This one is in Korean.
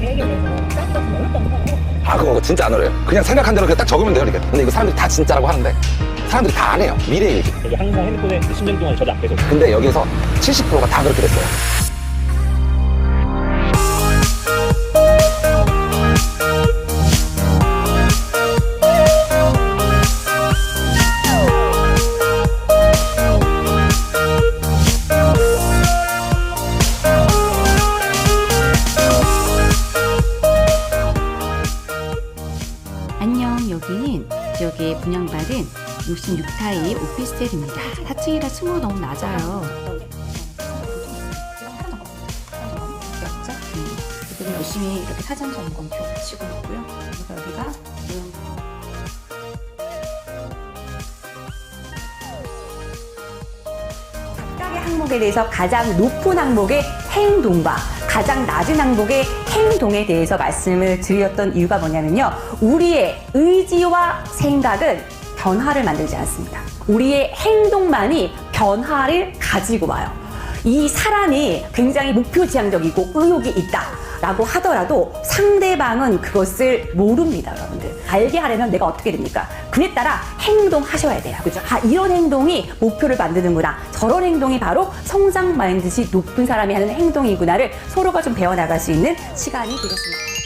계획에 대해서 짜기가 좀 어렵다고 해요. 아 그거 진짜 안 어려요. 그냥 생각한 대로 그냥 딱 적으면 돼요 이렇게. 근데 이거 사람들이 다 진짜라고 하는데 사람들이 다 안 해요. 미래 얘기. 여기 항상 핸드폰에 몇십 년 동안 저장 계속 근데 여기서 70%가 다 그렇게 됐어요. 안녕, 여기는 지역에 분양받은 66타입 오피스텔입니다. 4층이라 층으로 너무 낮아요. 음, 지금 열심히 이렇게 사전 점검표 치고 있고요. 그래서 여기가 각각의 항목에 대해서 가장 높은 항목의 행동과 가장 낮은 항목의 행동에 대해서 말씀을 드렸던 이유가 뭐냐면요. 우리의 의지와 생각은 변화를 만들지 않습니다. 우리의 행동만이 변화를 가지고 와요. 이 사람이 굉장히 목표지향적이고 의욕이 있다. 라고 하더라도 상대방은 그것을 모릅니다, 여러분들. 알게 하려면 내가 어떻게 됩니까? 그에 따라 행동하셔야 돼요. 그죠? 아, 이런 행동이 목표를 만드는구나. 저런 행동이 바로 성장 마인드시 높은 사람이 하는 행동이구나를 서로가 좀 배워나갈 수 있는 시간이 되겠습니다.